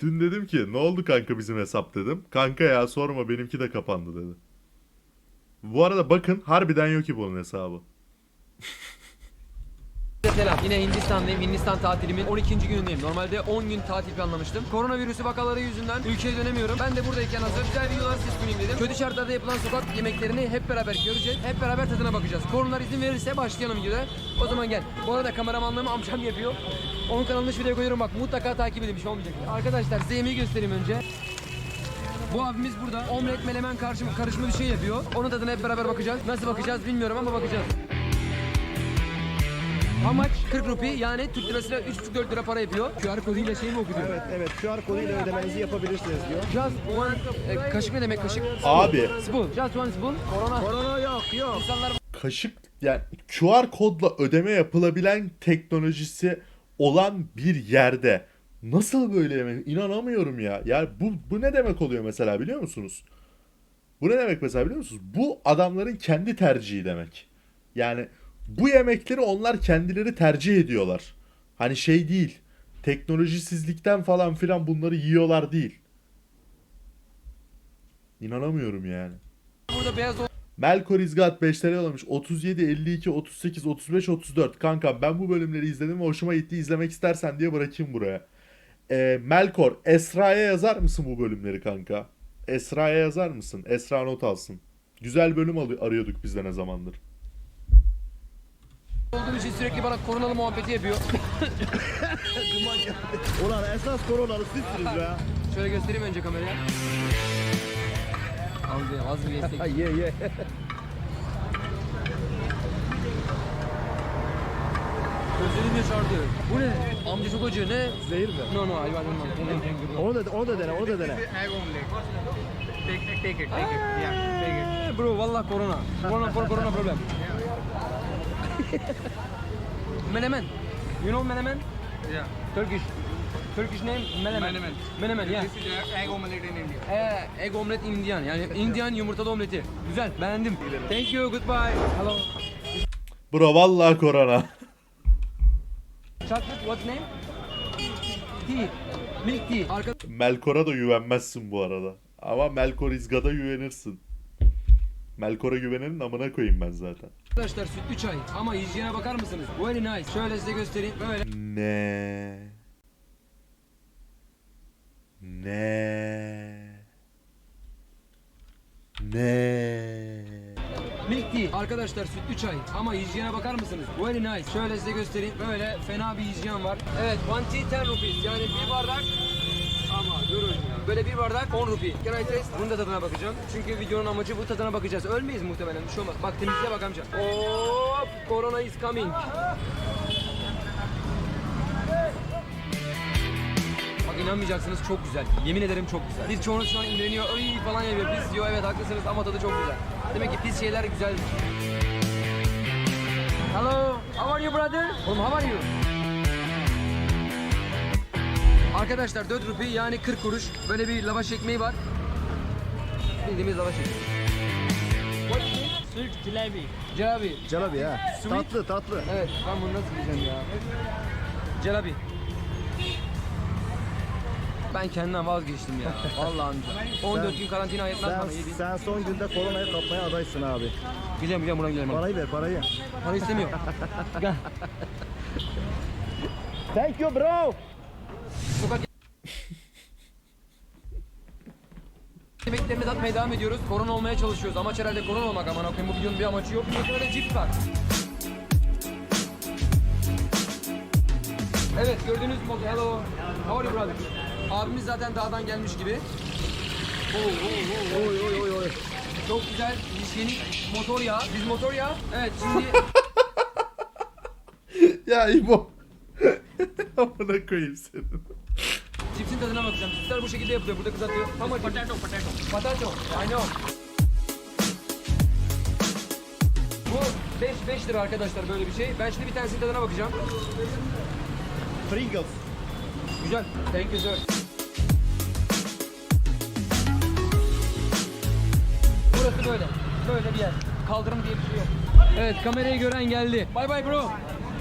Dün dedim ki ne oldu kanka bizim hesap dedim. Kanka ya sorma benimki de kapandı dedi. Bu arada bakın harbiden yok ki bunun hesabı. Selam. Yine Hindistan'dayım. Hindistan tatilimin 12. günündeyim. Normalde 10 gün tatil planlamıştım. Koronavirüsü vakaları yüzünden ülkeye dönemiyorum. Ben de buradayken hazır güzel videolar siz sunayım dedim. Kötü şartlarda yapılan sokak yemeklerini hep beraber göreceğiz. Hep beraber tadına bakacağız. Koronalar izin verirse başlayalım videoda. O zaman gel. Bu arada kameramanlığımı amcam yapıyor. Onun kanalına şu videoya koyuyorum bak mutlaka takip edin bir şey olmayacak. Arkadaşlar size yemeği göstereyim önce. Bu abimiz burada omlet melemen karışımı, karışımı bir şey yapıyor. Onun tadına hep beraber bakacağız. Nasıl bakacağız bilmiyorum ama bakacağız. Amaç 40 rupi yani Türk lirasıyla 3,5-4 lira para yapıyor. QR koduyla şey mi okutuyor? Evet, evet. QR koduyla ödemenizi yapabilirsiniz diyor. Just one... e, kaşık ne demek kaşık? Abi Spoon. Just one spoon. Korona. Korona yok, yok. İnsanlar kaşık yani QR kodla ödeme yapılabilen teknolojisi olan bir yerde nasıl böyle yemek inanamıyorum ya. Yani bu bu ne demek oluyor mesela biliyor musunuz? Bu ne demek mesela biliyor musunuz? Bu adamların kendi tercihi demek. Yani bu yemekleri onlar kendileri tercih ediyorlar. Hani şey değil. Teknolojisizlikten falan filan bunları yiyorlar değil. İnanamıyorum yani. burada beyaz Melkor İzgat 5 TL yollamış. 37, 52, 38, 35, 34. Kanka ben bu bölümleri izledim ve hoşuma gitti. İzlemek istersen diye bırakayım buraya. Ee, Melkor, Esra'ya yazar mısın bu bölümleri kanka? Esra'ya yazar mısın? Esra not alsın. Güzel bölüm arıyorduk biz de ne zamandır. Olduğum için sürekli bana koronalı muhabbeti yapıyor. Ulan esas koronalı sizsiniz be. Şöyle göstereyim önce kameraya. Bir, az bir yesek. Ye ye. Gözlerim yaşardı. Bu ne? Amca çok acı. Ne? Zehir mi? No no, don't know. Onu da, onu da dene, onu da dene. Take, take, take it, take it. Yeah, take it. Eh, Bro, vallahi. Corona for corona problem. menemen. You know menemen? Yeah. Turkish. Turkish name menemen. Menemen. Menemen yeah. This is egg omelette in India. Ee, egg omelet Indian. Yani Indian yumurtalı omleti. Güzel, beğendim. Thank you, goodbye. Hello. Bro vallahi korona. Chocolate, what's name? Tea. Milk tea. Arka Melkor'a da güvenmezsin bu arada. Ama Melkor İzgat'a güvenirsin. Melkor'a güvenenin amına koyayım ben zaten. Arkadaşlar sütlü çay ama hijyene bakar mısınız? Very nice. Şöyle size göstereyim. Böyle. Ne? Ne? Ne? Milk tea. Arkadaşlar sütlü çay ama hijyene bakar mısınız? Very nice. Şöyle size göstereyim. Böyle fena bir hijyen var. Evet, one tea 10 rupees. Yani bir bardak. Böyle bir bardak 10 rupi. Can I taste? Bunun da tadına bakacağım. Çünkü videonun amacı bu tadına bakacağız. Ölmeyiz muhtemelen. Bir şey olmaz. Bak temizliğe bak amca. Hop! Corona is coming. Bak inanmayacaksınız çok güzel. Yemin ederim çok güzel. Biz çoğunuz şu an imreniyor, ay falan yapıyor. Biz diyor evet haklısınız ama tadı çok güzel. Demek ki pis şeyler güzeldir. Hello, how are you brother? Oğlum how are you? Arkadaşlar 4 rupi yani 40 kuruş. Böyle bir lavaş ekmeği var. Bildiğimiz lavaş ekmeği. What is it? Sweet jalebi. Celabi. Celabi ha. Tatlı, tatlı. Evet ben bunu nasıl yiyeceğim ya? Celabi. Ben kendimden vazgeçtim ya. Vallahi amca. 14 gün karantina yetmez Sen, bana yediğin. sen son günde koronayı kapmaya adaysın abi. Gidelim gidelim buna gidelim. Parayı ver, parayı. Para istemiyor. Gel. Thank you bro. Sokak Yemeklerini tatmaya devam ediyoruz. Korona olmaya çalışıyoruz. Amaç herhalde korona olmak aman okuyun. Bu videonun bir amacı yok. Burada da cips var. Evet gördüğünüz gibi hello. How are you brother? Abimiz zaten dağdan gelmiş gibi. Oo, oo, Oy oy oy oy. Çok güzel hijyenik motor yağı. Biz motor yağı. Evet şimdi Ya İbo. amına koyayım seni. Cipsin tadına bakacağım. Cipsler bu şekilde yapılıyor. Burada kızartıyor. Tam acı. Potato, potato. Patato. I know. Bu 5 5 lira arkadaşlar böyle bir şey. Ben şimdi bir tanesinin tadına bakacağım. Pringles. Güzel. Thank you sir. Burası böyle. Böyle bir yer. Kaldırım diye bir şey yok. Evet kamerayı gören geldi. Bye bye bro.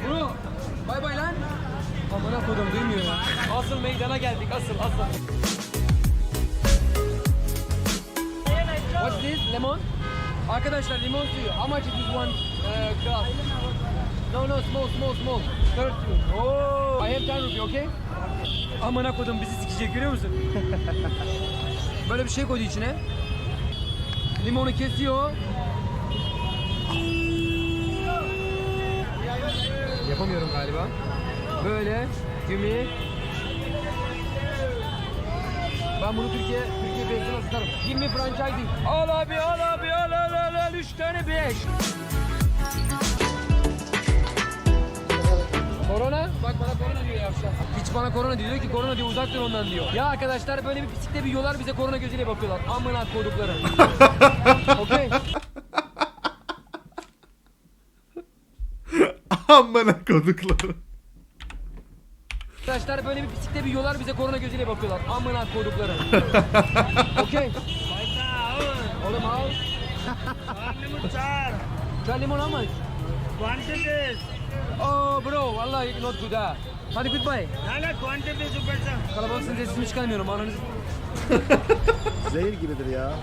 Bro. Bye bye lan. Amına kodum duymuyor ya. Asıl meydana geldik asıl asıl. What's this? Lemon? Arkadaşlar limon suyu. How much is this one uh, glass? No no small small small. 30. Oh. I have 10 rupee okay? Amına kodum bizi sikecek görüyor musun? Böyle bir şey koydu içine. Limonu kesiyor. Yapamıyorum galiba. Böyle gümü. Ben bunu Türkiye Türkiye piyasasına satarım. 20 franchising. Al abi al abi al al al al 3 tane 5. Korona? Bak bana korona diyor yavşak. Hiç bana korona diyor. Diyor ki korona diyor uzak dur ondan diyor. Ya arkadaşlar böyle bir bisikle bir yollar bize korona gözüyle bakıyorlar. Amına kodukları. Okey. Amına kodukları. Arkadaşlar böyle bir bisikle bir yollar bize korona gözüyle bakıyorlar. Amına kodukları. Okey. Oğlum al. Çay limon alma. Quantities. Oh bro vallahi not good ha. Hadi goodbye. Nala quantities super Kalabalıksın diye sesimi çıkarmıyorum ananızı. Zehir gibidir ya.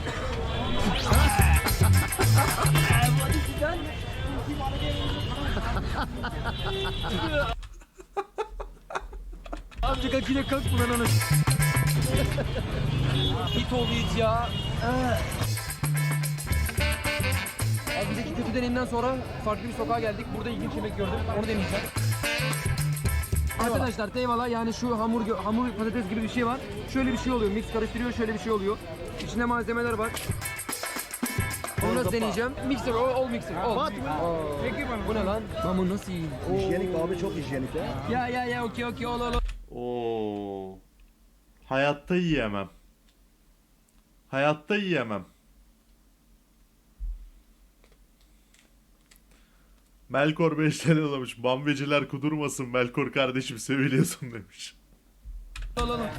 Azıcık akile kalk ulan anasını. Hit oldu hit ya. Abi bizdeki kötü deneyimden sonra farklı bir sokağa geldik. Burada ilginç yemek gördüm. Onu deneyeceğim. Arkadaşlar eyvallah yani şu hamur hamur patates gibi bir şey var. Şöyle bir şey oluyor. Mix karıştırıyor şöyle bir şey oluyor. İçinde malzemeler var. Onu nasıl deneyeceğim? Mixer, all, all mixer. What? Oo. Bu ne lan? Lan bu nasıl iyi? Hijyenik abi çok hijyenik ya. Ya ya ya okey okey all all. all. Oo. Hayatta yiyemem. Hayatta yiyemem. Melkor 5 TL yollamış. Bambeciler kudurmasın Melkor kardeşim seviliyorsun demiş.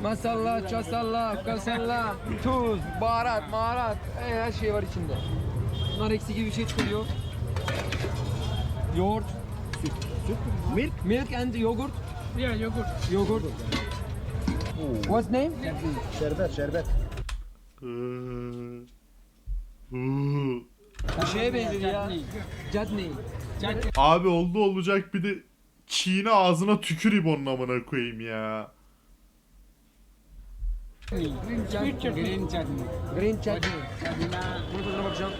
Masalla, çasalla, kasalla, tuz, baharat, maharat, e, her şey var içinde. Nar eksi gibi bir şey çıkıyor. Yoğurt, Milk. milk and yogurt. Yeah, yogurt. Yogurt. What's name? Şerbet şerbet. Bu şeye benziyor ya. Chutney. Abi oldu olacak bir de çiğne ağzına tüküreyim onun amına koyayım ya. Green chutney. Green chutney. Green chutney. Bunun tadına bakacağım.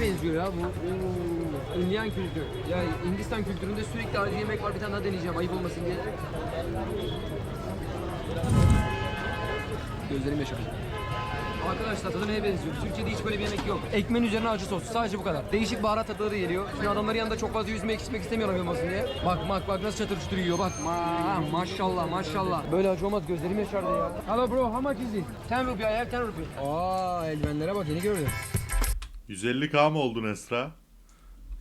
Neye benziyor ya bu? Oo, Indian kültür. Ya Hindistan kültüründe sürekli acı yemek var. Bir tane daha deneyeceğim ayıp olmasın diye. Gözlerim yaşardı. Arkadaşlar tadı neye benziyor? Türkiye'de hiç böyle bir yemek yok. Ekmeğin üzerine acı sos. Sadece bu kadar. Değişik baharat tatları geliyor. Şimdi adamların yanında çok fazla yüzmek içmek istemiyorum yapmasın diye. Bak bak bak nasıl çatır çutur yiyor bak. Ma maşallah maşallah. Böyle acı olmaz gözlerim yaşardı ya. Hello bro how much is it? 10 rupi I have 10 rupi. Aa eldivenlere bak yeni gördüm. 150k mı oldun Esra?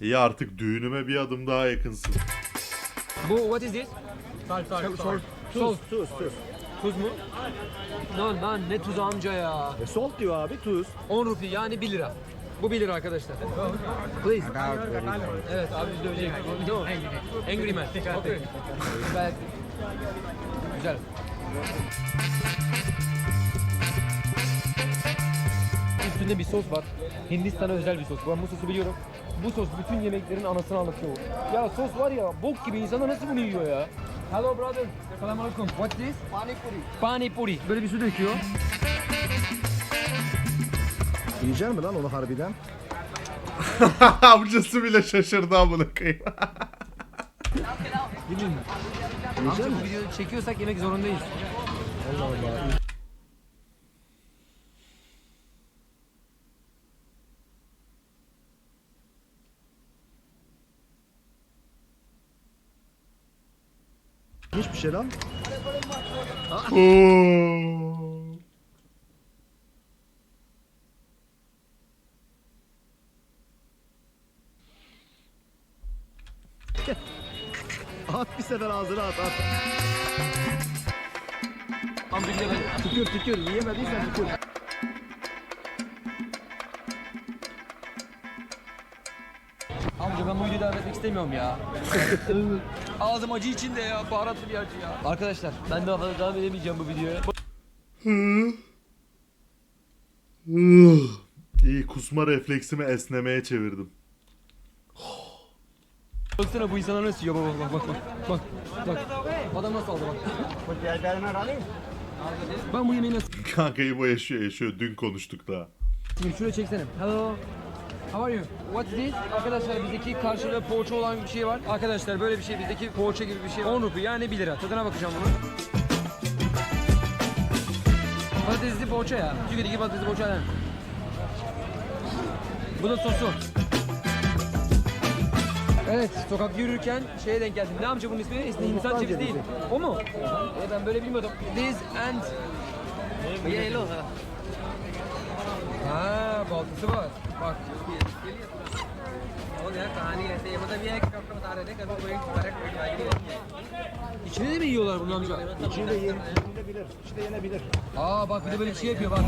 İyi artık düğünüme bir adım daha yakınsın. Bu what is this? Salt, salt, salt. Tuz. Tuz tuz. Tuz mu? Lan lan ne tuzu amca ya. E, salt diyor abi tuz. 10 rupi yani 1 lira. Bu 1 lira arkadaşlar. Please. Evet abi biz dövecek. No. Angry man. Okay. Güzel. Üstünde bir sos var. Hindistan'a özel bir sos. Ben bu sosu biliyorum. Bu sos bütün yemeklerin anasını anlatıyor. Ya sos var ya bok gibi insana nasıl bunu yiyor ya? Hello brother. Selam aleyküm. What's this? Pani puri. Pani puri. Böyle bir su döküyor. Yiyecek mi lan onu harbiden? Amcası bile şaşırdı amına koyayım. Amca bu videoyu çekiyorsak yemek zorundayız. Allah Allah. Hiçbir şey lan. Oo. At bir sefer ağzına at at. Amca bir ben Tükür tükür yiyemediysen tükür. Amca ben bu videoyu devam etmek istemiyorum ya. Ağzım acı içinde ya. Baharatlı bir acı ya. Arkadaşlar ben daha fazla devam edemeyeceğim bu videoya. İyi kusma refleksimi esnemeye çevirdim. Baksana bu insanlar nasıl yiyor bak bak bak bak. Bak bak. Adam nasıl aldı bak. Ben bu yemeği nasıl Kanka İbo yaşıyor yaşıyor. Dün konuştuk daha. Şimdi şuraya çeksene. Hello. How are you? What's this? Arkadaşlar bizdeki karşıda poğaça olan bir şey var. Arkadaşlar böyle bir şey bizdeki poğaça gibi bir şey. 10 rupi yani 1 lira. Tadına bakacağım bunu. Patatesli poğaça ya. Türkiye'deki patatesli poğaça yani. Bu da sosu. Evet, sokakta yürürken şeye denk geldim. Ne amca bunun ismi? İsmi Hindistan cevizi değil. O mu? E, ben böyle bilmiyordum. This and... Yellow. Ha, baltısı var. İçini de mi yiyorlar bunun amca? İçini de yenip yenebilir. İçi de yenebilir. Aa bak bir de böyle bir şey yapıyor bak.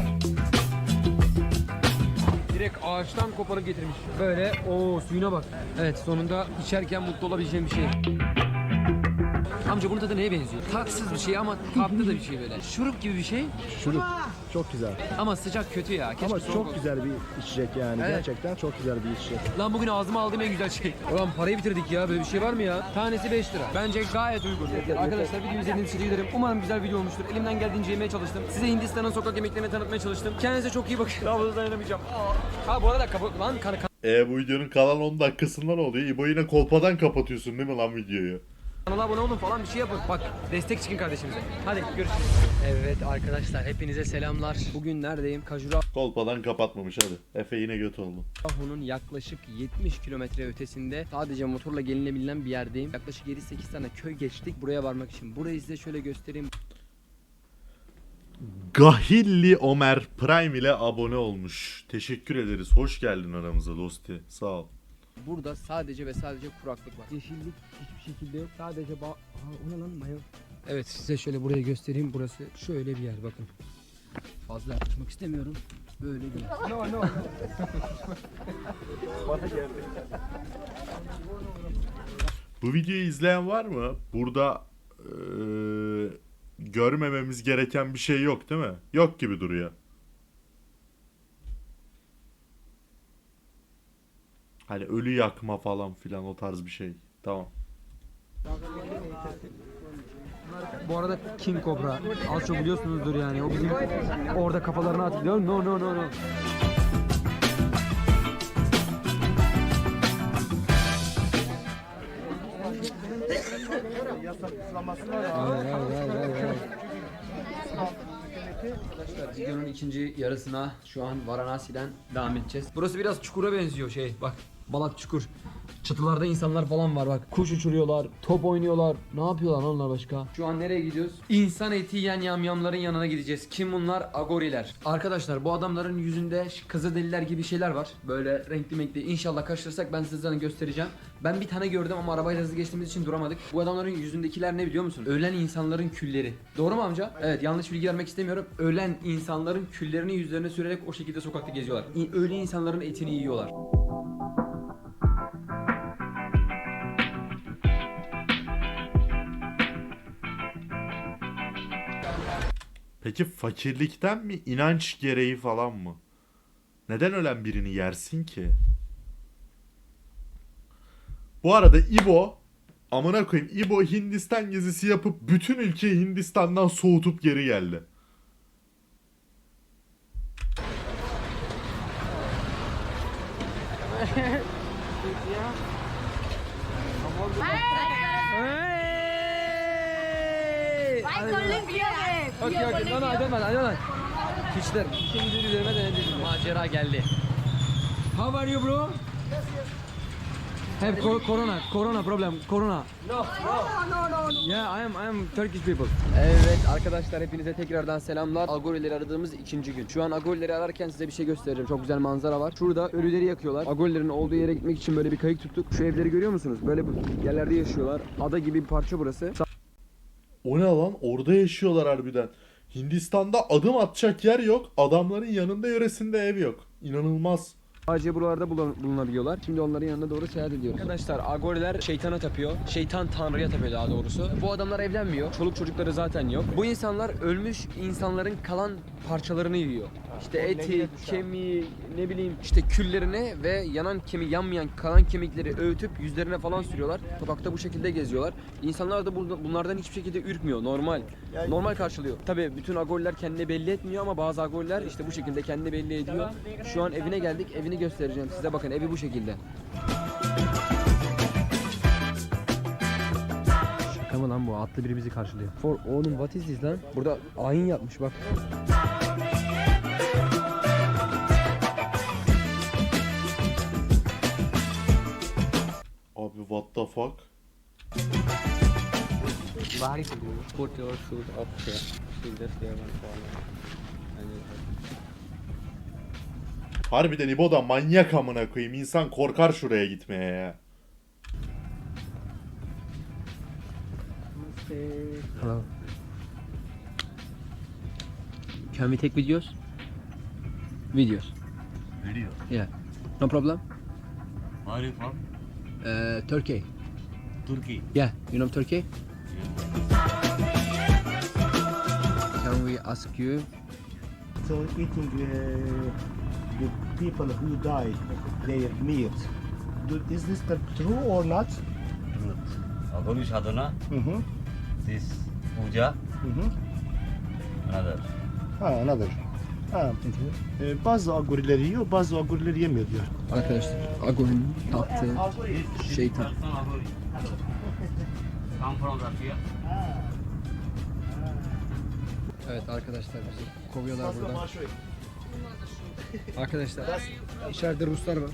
Direkt ağaçtan koparıp getirmiş. Böyle o suyuna bak. Evet sonunda içerken mutlu olabileceğim bir şey. Amca bunun tadı neye benziyor? Tatsız bir şey ama tatlı da bir şey böyle. Şurup gibi bir şey. Şurup. Çok güzel. ama sıcak kötü ya. Keşke Ama soğuk çok olsa. güzel bir içecek yani. Evet. Gerçekten çok güzel bir içecek. Lan bugün ağzıma aldığım en güzel şey. Ulan parayı bitirdik ya. Böyle bir şey var mı ya? Tanesi 5 lira. Bence gayet uygun. Arkadaşlar videoyu izlediğiniz için ederim. Umarım güzel video olmuştur. Elimden geldiğince yemeye çalıştım. Size Hindistan'ın sokak yemeklerini tanıtmaya çalıştım. Kendinize çok iyi bakın. Daha fazla dayanamayacağım. Ha bu arada kapı... Lan kan... E bu videonun kalan 10 dakikasından oluyor. İbo yine kolpadan kapatıyorsun değil mi lan videoyu? Kanala abone olun falan bir şey yapın. Bak destek çıkın kardeşimize. Hadi görüşürüz. Evet arkadaşlar hepinize selamlar. Bugün neredeyim? Kajura Kolpadan kapatmamış hadi. Efe yine göt oldu. Ahu'nun yaklaşık 70 kilometre ötesinde sadece motorla gelinebilen bir yerdeyim. Yaklaşık 7-8 tane köy geçtik buraya varmak için. Burayı size şöyle göstereyim. Gahilli Ömer Prime ile abone olmuş. Teşekkür ederiz. Hoş geldin aramıza dosti. Sağ ol. Burada sadece ve sadece kuraklık var. Yeşillik hiçbir şekilde yok. Sadece ba... Aa, o ne lan mayo? Evet size şöyle burayı göstereyim. Burası şöyle bir yer bakın. Fazla yaklaşmak istemiyorum. Böyle bir yer. No no. Bu videoyu izleyen var mı? Burada eee, görmememiz gereken bir şey yok değil mi? Yok gibi duruyor. Hani ölü yakma falan filan o tarz bir şey. Tamam. Bu arada King Cobra az çok biliyorsunuzdur yani. O bizim orada kafalarına atılıyor. No no no no. Arkadaşlar videonun ikinci yarısına şu an Varanasi'den devam edeceğiz. Burası biraz çukura benziyor şey bak. Balat çukur. Çatılarda insanlar falan var bak. Kuş uçuruyorlar, top oynuyorlar. Ne yapıyorlar onlar başka? Şu an nereye gidiyoruz? İnsan eti yiyen yamyamların yanına gideceğiz. Kim bunlar? Agoriler. Arkadaşlar bu adamların yüzünde kızılderililer gibi şeyler var. Böyle renkli renkli. İnşallah karşılaşırsak ben zaten göstereceğim. Ben bir tane gördüm ama arabayla hızlı geçtiğimiz için duramadık. Bu adamların yüzündekiler ne biliyor musun? Ölen insanların külleri. Doğru mu amca? Evet yanlış bilgi vermek istemiyorum. Ölen insanların küllerini yüzlerine sürerek o şekilde sokakta geziyorlar. Ölen insanların etini yiyorlar. Peki fakirlikten mi inanç gereği falan mı? Neden ölen birini yersin ki? Bu arada İbo amına koyayım İbo Hindistan gezisi yapıp bütün ülkeyi Hindistan'dan soğutup geri geldi. no I don't mind, I don't mind. Hiçler. İkimizin üzerime denedi. Macera geldi. How are you bro? Have co- corona, corona problem, corona. No, no, no, no. Yeah, I am, I am Turkish people. Evet arkadaşlar hepinize tekrardan selamlar. Agorileri aradığımız ikinci gün. Şu an Agorileri ararken size bir şey göstereceğim. Çok güzel manzara var. Şurada ölüleri yakıyorlar. Agorilerin olduğu yere gitmek için böyle bir kayık tuttuk. Şu evleri görüyor musunuz? Böyle bu yerlerde yaşıyorlar. Ada gibi bir parça burası. O ne lan? Orada yaşıyorlar harbiden. Hindistan'da adım atacak yer yok. Adamların yanında yöresinde ev yok. İnanılmaz. Sadece buralarda bulun- bulunabiliyorlar. Şimdi onların yanına doğru seyahat ediyoruz. Arkadaşlar Agoriler şeytana tapıyor. Şeytan tanrıya tapıyor daha doğrusu. Bu adamlar evlenmiyor. Çoluk çocukları zaten yok. Bu insanlar ölmüş insanların kalan parçalarını yiyor. İşte eti, kemiği, ne bileyim işte küllerini ve yanan kemik, yanmayan kalan kemikleri öğütüp yüzlerine falan sürüyorlar. Sokakta bu şekilde geziyorlar. İnsanlar da bu- bunlardan hiçbir şekilde ürkmüyor. Normal. Normal karşılıyor. Tabii bütün agoriler kendini belli etmiyor ama bazı agoriler işte bu şekilde kendini belli ediyor. Şu an evine geldik. Evini göstereceğim size. Bakın evi bu şekilde. Şaka mı lan bu? Atlı biri bizi karşılıyor. For oğlum what is this lan? Burada ayin yapmış bak. Abi what the fuck? बाहर ही चलिए put your shoes up here see this here one corner and you Harbiden İbo da manyak amına koyayım. İnsan korkar şuraya gitmeye ya. Hello. Can we take videos? Videos. Video. Yeah. No problem. Where are you from? Uh, Turkey. Turkey. Yeah. You know Turkey? Can we ask you? So eating uh, the people who died, their meat. Do, is this the true or not? Truth. Agoni sadhana. Mm-hmm. This puja. Mm-hmm. Another. Ha, another. Ha. Ee, bazı agoriler yiyor, bazı agoriler yemiyor diyor. Arkadaşlar Ago'nun taptığı şeytan. From Russia. Evet arkadaşlar bizi kovuyorlar buradan. Arkadaşlar içeride Ruslar var.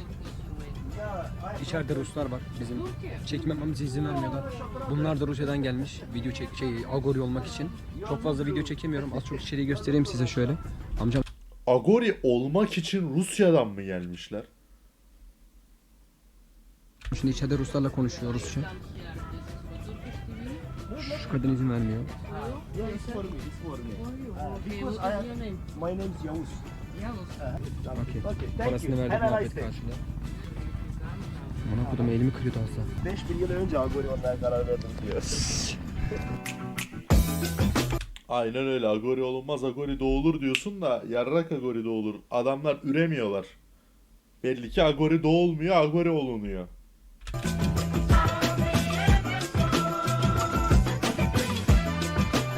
İçeride Ruslar var bizim çekmememize izin vermiyorlar. Bunlar da Rusya'dan gelmiş video çek şey Agori olmak için. Çok fazla video çekemiyorum. Az çok içeriği göstereyim size şöyle. Amcam Agori olmak için Rusya'dan mı gelmişler? şimdi içeride Ruslarla konuşuyor Rusça. Şu kadın izin vermiyor. Yeah, it's for me, it's for me. Because I have, my name is Yavuz. Okey. Okay, thank Parasını you. verdik muhabbet karşılığı. Bana kodum elimi kırıyordu asla. 5000 yıl önce agori olmaya karar verdim diyor. Aynen öyle. Agori olunmaz. Agori doğulur diyorsun da yarrak Agori doğulur. Adamlar üremiyorlar. Belli ki Agori doğulmuyor. Agori olunuyor.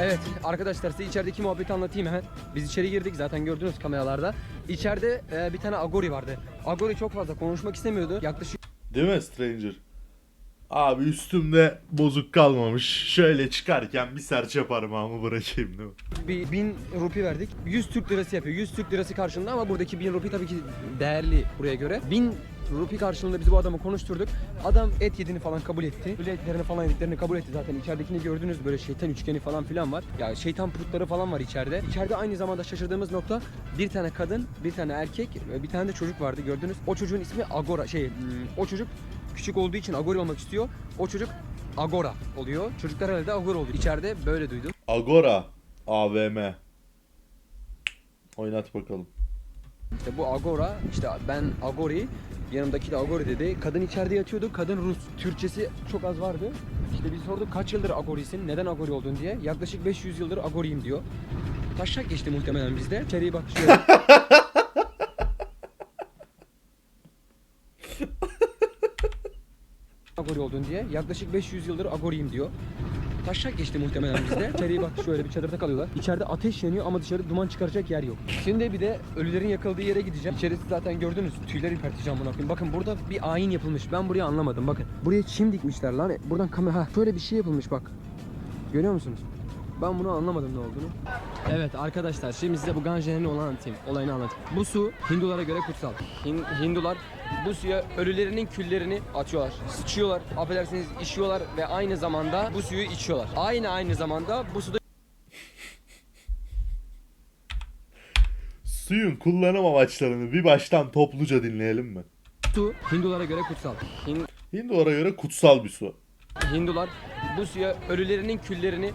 Evet arkadaşlar size içerideki muhabbeti anlatayım hemen. Biz içeri girdik zaten gördünüz kameralarda. İçeride e, bir tane Agori vardı. Agori çok fazla konuşmak istemiyordu. Yaklaşık Değil mi Stranger? Abi üstümde bozuk kalmamış. Şöyle çıkarken bir serçe parmağımı bırakayım değil mi? bir 1000 rupi verdik. 100 Türk lirası yapıyor. 100 Türk lirası karşılığında ama buradaki 1000 rupi tabii ki değerli buraya göre. 1000 rupi karşılığında biz bu adamı konuşturduk. Adam et yediğini falan kabul etti. Ölü etlerini falan yediklerini kabul etti zaten. İçeridekini gördünüz böyle şeytan üçgeni falan filan var. Ya şeytan putları falan var içeride. İçeride aynı zamanda şaşırdığımız nokta bir tane kadın, bir tane erkek ve bir tane de çocuk vardı gördünüz. O çocuğun ismi Agora şey hmm, o çocuk küçük olduğu için Agori olmak istiyor. O çocuk Agora oluyor. Çocuklar herhalde Agora oluyor. İçeride böyle duydum. Agora AVM. Oynat bakalım. İşte bu Agora, işte ben Agori, yanımdaki de Agori dedi. Kadın içeride yatıyordu. Kadın Rus, Türkçesi çok az vardı. İşte biz sorduk kaç yıldır Agori'sin, neden Agori oldun diye. Yaklaşık 500 yıldır Agori'yim diyor. Taşak geçti muhtemelen bizde. İçeriye bak Agori oldun diye. Yaklaşık 500 yıldır Agori'yim diyor. Taşak geçti muhtemelen bizde. İçeriye bak şöyle bir çadırda kalıyorlar. İçeride ateş yanıyor ama dışarı duman çıkaracak yer yok. Şimdi bir de ölülerin yakıldığı yere gideceğim. İçerisi zaten gördünüz. Tüyler ürperteceğim buna koyayım. Bakın burada bir ayin yapılmış. Ben burayı anlamadım. Bakın. Buraya çim dikmişler lan. Buradan kamera... Ha şöyle bir şey yapılmış bak. Görüyor musunuz? Ben bunu anlamadım ne olduğunu. Evet arkadaşlar şimdi size bu Ganja'nın olan anlatayım. Olayını anlatayım. Bu su Hindulara göre kutsal. Hin- Hindular bu suya ölülerinin küllerini atıyorlar. Sıçıyorlar, affedersiniz işiyorlar ve aynı zamanda bu suyu içiyorlar. Aynı aynı zamanda bu suda Suyun kullanım amaçlarını bir baştan topluca dinleyelim mi? su Hindulara göre kutsal. Hin- Hindulara göre kutsal bir su. Hindular bu suya ölülerinin küllerini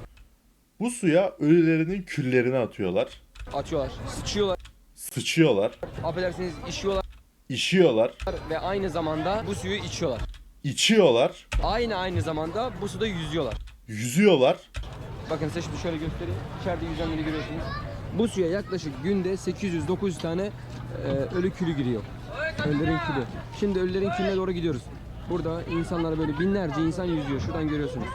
Bu suya ölülerinin küllerini atıyorlar. atıyorlar. Sıçıyorlar, Sıçıyorlar. affedersiniz işiyorlar. İşiyorlar, ve aynı zamanda bu suyu içiyorlar. içiyorlar, Aynı aynı zamanda bu suda yüzüyorlar. yüzüyorlar. Bakın size şimdi şöyle göstereyim. İçeride yüzenleri görüyorsunuz. Bu suya yaklaşık günde 800-900 tane e, ölü külü giriyor. Ölülerin külü. Şimdi ölülerin külüne doğru gidiyoruz. Burada insanlar böyle binlerce insan yüzüyor. Şuradan görüyorsunuz.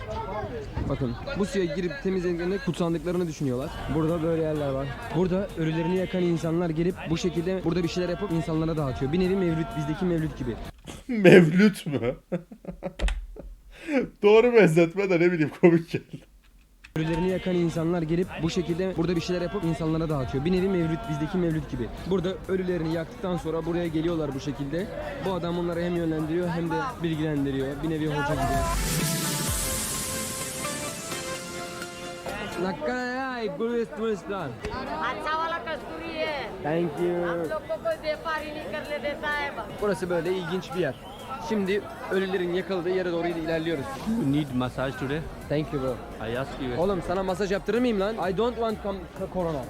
Bakın bu suya girip temizlediklerinde kutsandıklarını düşünüyorlar. Burada böyle yerler var. Burada ölülerini yakan insanlar gelip bu şekilde burada bir şeyler yapıp insanlara dağıtıyor. Bir nevi mevlüt bizdeki mevlüt gibi. Mevlüt mü? Doğru benzetme de ne bileyim komik geldi. Ölülerini yakan insanlar gelip bu şekilde burada bir şeyler yapıp insanlara dağıtıyor. Bir nevi mevlüt, bizdeki mevlüt gibi. Burada ölülerini yaktıktan sonra buraya geliyorlar bu şekilde. Bu adam onları hem yönlendiriyor hem de bilgilendiriyor. Bir nevi hoca gibi. Nakkaraya guru istimuslan. Thank you. Burası böyle ilginç bir yer. Şimdi ölülerin yakıldığı yere doğru ilerliyoruz. You need massage today? Thank you bro. I ask you. Oğlum sana masaj yaptırır mıyım lan? I don't want com- co- corona.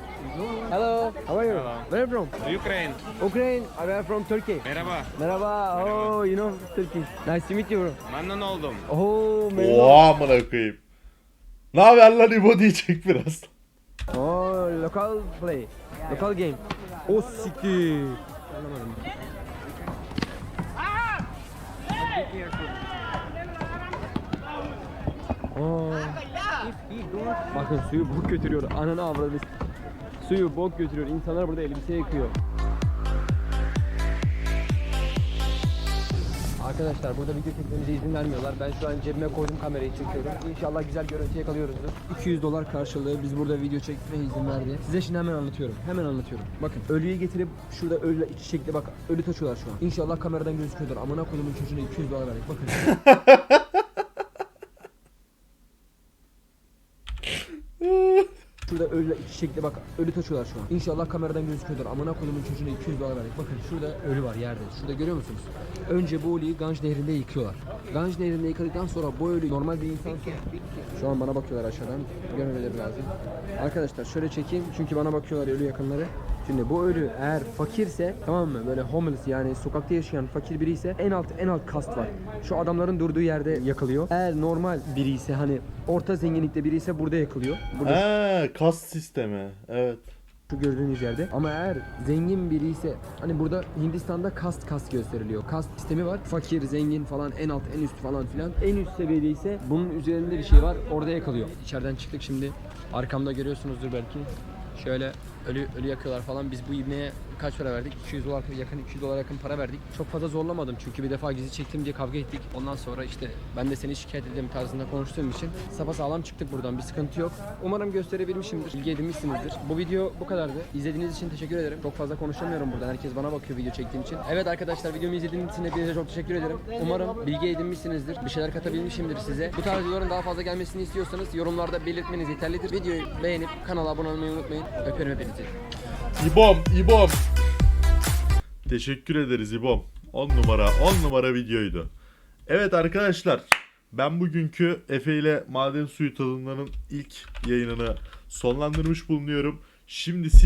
Hello. How are you? Where are you from? Ukraine. Ukraine. I am from Turkey. Merhaba. Merhaba. Oh, you know Turkey. Nice to meet you bro. Memnun oldum. Oh, man. Oha amına koyayım. Ne haber lan İbo diyecek biraz. Oh, local play. Local game. Oh, siktir. Anlamadım. Oh. Bakın suyu bok götürüyor. Ananı avradı. Suyu bok götürüyor. İnsanlar burada elbise yıkıyor. Arkadaşlar burada video çekmemize izin vermiyorlar. Ben şu an cebime koydum kamerayı çekiyorum. İnşallah güzel görüntü yakalıyoruzdur. 200 dolar karşılığı biz burada video çekmeye izin verdi. Size şimdi hemen anlatıyorum. Hemen anlatıyorum. Bakın ölüyü getirip şurada ölü iç şekli bak ölü taşıyorlar şu an. İnşallah kameradan gözüküyordur. Amına koyduğumun çocuğuna 200 dolar verdik. Bakın. İç şekli bak ölü taşıyorlar şu an. İnşallah kameradan gözüküyordur. Amına koyduğumun çocuğuna 200 dolar verdik. Bakın şurada ölü var yerde. Şurada görüyor musunuz? Önce bu ölüyü Ganj Nehri'nde yıkıyorlar. Ganj Nehri'nde yıkadıktan sonra bu ölü normal bir insan Şu an bana bakıyorlar aşağıdan. Görmemeleri lazım. Arkadaşlar şöyle çekeyim çünkü bana bakıyorlar ölü yakınları. Şimdi bu ölü eğer fakirse tamam mı böyle homeless yani sokakta yaşayan fakir biri ise en alt en alt kast var. Şu adamların durduğu yerde yakılıyor. Eğer normal biri ise hani orta zenginlikte biri ise burada yakılıyor. Burada He, kast sistemi. Evet. şu gördüğünüz yerde. Ama eğer zengin biri ise hani burada Hindistan'da kast kast gösteriliyor. Kast sistemi var. Fakir, zengin falan en alt, en üst falan filan. En üst seviyede ise bunun üzerinde bir şey var. Orada yakalıyor. İçeriden çıktık şimdi. Arkamda görüyorsunuzdur belki. Şöyle ölü ölü yakıyorlar falan. Biz bu ibneye kaç para verdik? 200 dolar yakın 200 dolar yakın para verdik. Çok fazla zorlamadım çünkü bir defa gizli çektim diye kavga ettik. Ondan sonra işte ben de seni şikayet edeyim tarzında konuştuğum için sapa sağlam çıktık buradan. Bir sıkıntı yok. Umarım gösterebilmişimdir. Bilgi edinmişsinizdir. Bu video bu kadardı. İzlediğiniz için teşekkür ederim. Çok fazla konuşamıyorum buradan. Herkes bana bakıyor video çektiğim için. Evet arkadaşlar videomu izlediğiniz için hepinize çok teşekkür ederim. Umarım bilgi edinmişsinizdir. Bir şeyler katabilmişimdir size. Bu tarz videoların daha fazla gelmesini istiyorsanız yorumlarda belirtmeniz yeterlidir. Videoyu beğenip kanala abone olmayı unutmayın. Öpüyorum hepinizi. İbom, İbom. Teşekkür ederiz İbom. 10 numara, 10 numara videoydu. Evet arkadaşlar, ben bugünkü Efe ile Maden Suyu Tadımları'nın ilk yayınını sonlandırmış bulunuyorum. Şimdi siz